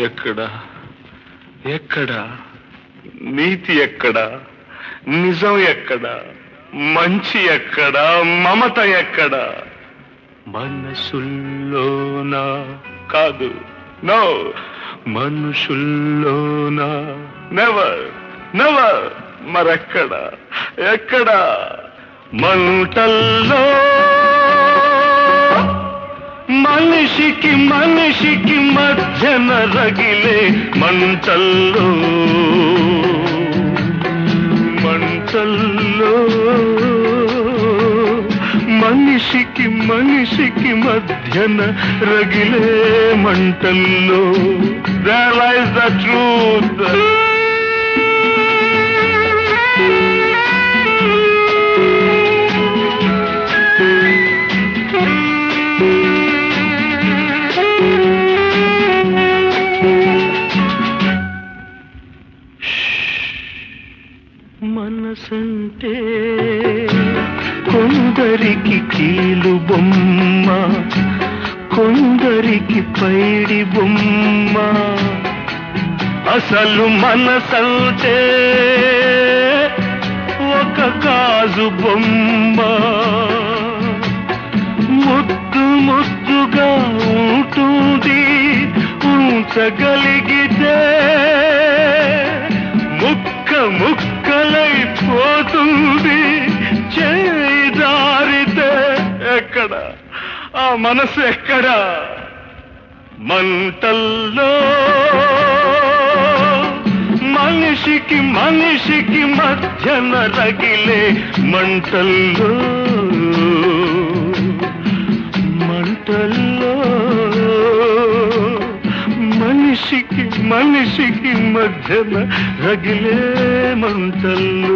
ఎక్కడ? ఎక్కడ? నీతి ఎక్కడ? నిజం ఎక్కడ? మంచి ఎక్కడ? మమత ఎక్కడ? మనసుల్లోనా? కాదు. నో. మనుషుల్లోనా నెవర్. నెవర్. మరెక్కడ? ఎక్కడ? మంటల్లో మనిషికి మనిషికి మధ్యన రగిలే మంటల్లో. మంటల్లో. మనిషికి మనిషికి మధ్యన రగిలే మంటల్లో. రియలైజ్ ద ట్రూత్ మనసంటే కొందరికి కీలు బొమ్మ కొందరికి పైడి బొమ్మ. అసలు మనసంటే ఒక కాజు బొమ్మ. ముద్దు ముద్దుగా ఉంటుంది ఉంచగలిగితే ముక్క ముక్క ఎక్కడ? ఆ మనసు ఎక్కడ? మంటల్లో. మనిషికి మనిషికి మధ్యన రగిలే మంటల్లో. మంటల్లో. మనిషికి మనిషికి మధ్యన రగిలే మంటల్లో.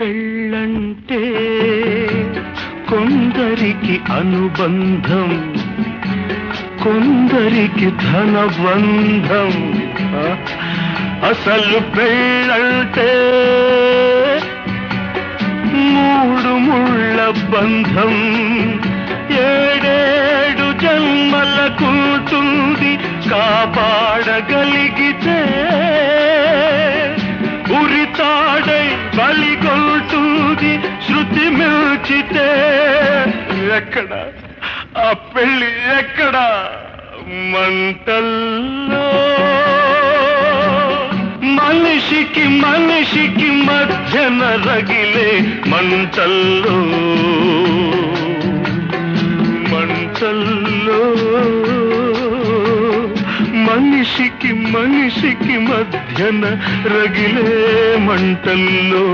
పెళ్ళంటే కొందరికి అనుబంధం కొందరికి ధనబంధం. అసలు పెళ్ళంటే మూడు ముళ్ళ బంధం. ఏడేడు జన్మలకుంటుంది కాపాడగలిగితే మిల్చితే ఎక్కడ? ఆ పెళ్ళి ఎక్కడ? మంటల్లో. మనిషికి మనిషికి మధ్యన రగిలే మంటల్లో. మంటల్లో. మనిషికి మనిషికి మధ్యన రగిలే మంటల్లో.